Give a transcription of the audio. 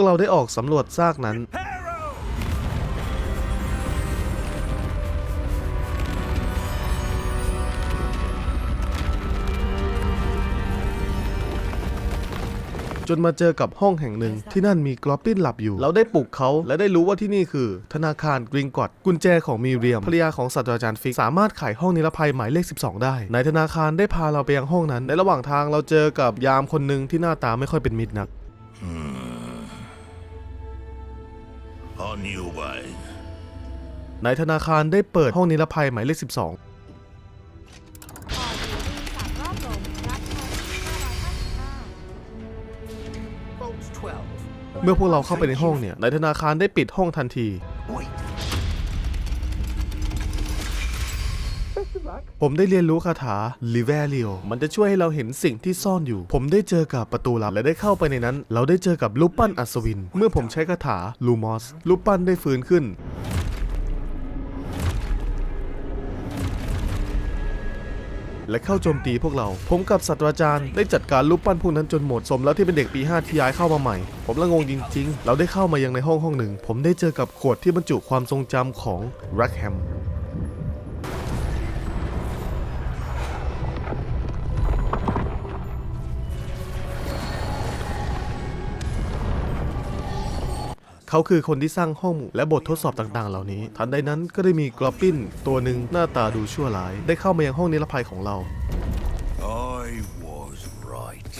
พวกเราได้ออกสำรวจซากนั้น จนมาเจอกับห้องแห่งหนึ่งที่นั่นมีกรอบลินหลับอยู่ เราได้ปลุกเขาและได้รู้ว่าที่นี่คือ ธนาคารกริงกอดกุญแจของมีเรียมภรรยาของศาสตราจารย์ฟิก สามารถไขห้องนิรภัยหมายเลข 12 ได้นายธนาคารได้พาเราไปยังห้องนั้น ในระหว่างทางเราเจอกับยามคนหนึ่งที่หน้าตาไม่ค่อยเป็นมิตรนัก On you, way. นายธนาคารได้เปิดห้องนิรภัยหมายเลข 12 ต่ออยู่รีสามรอบลงรับแทนที่555 Bolt 12. เมื่อพวกเราเข้าไปในห้องเนี่ย นายธนาคารได้ปิดห้องทันที Wait. ผมได้เรียนรู้คาถาลิเวเลียมันจะช่วยให้เราเห็นสิ่งที่ซ่อนอยู่ ผมได้เจอกับประตูลับและได้เข้าไปในนั้น เราได้เจอกับรูปปั้นอัศวิน เมื่อผมใช้คาถาลูมอสรูปปั้นได้ฟื้นขึ้นและเข้าโจมตีพวกเรา ผมกับศาสตราจารย์ได้จัดการรูปปั้นพวกนั้นจนหมด สมแล้วที่เป็นเด็กปี 5 ที่ย้ายเข้ามาใหม่ ผมละงงจริง ๆ เราได้เข้ามายังในห้องห้องหนึ่ง ผมได้เจอกับขวดที่บรรจุความทรงจำของร็กแฮม เขาคือคนที่สร้างห้องและบททดสอบต่างๆ เหล่านี้ ทันใดนั้นก็ได้มีกรอบปิ้นตัวหนึ่งหน้าตาดูชั่วร้าย ได้เข้ามายังห้องนิรภัยของเรา I was right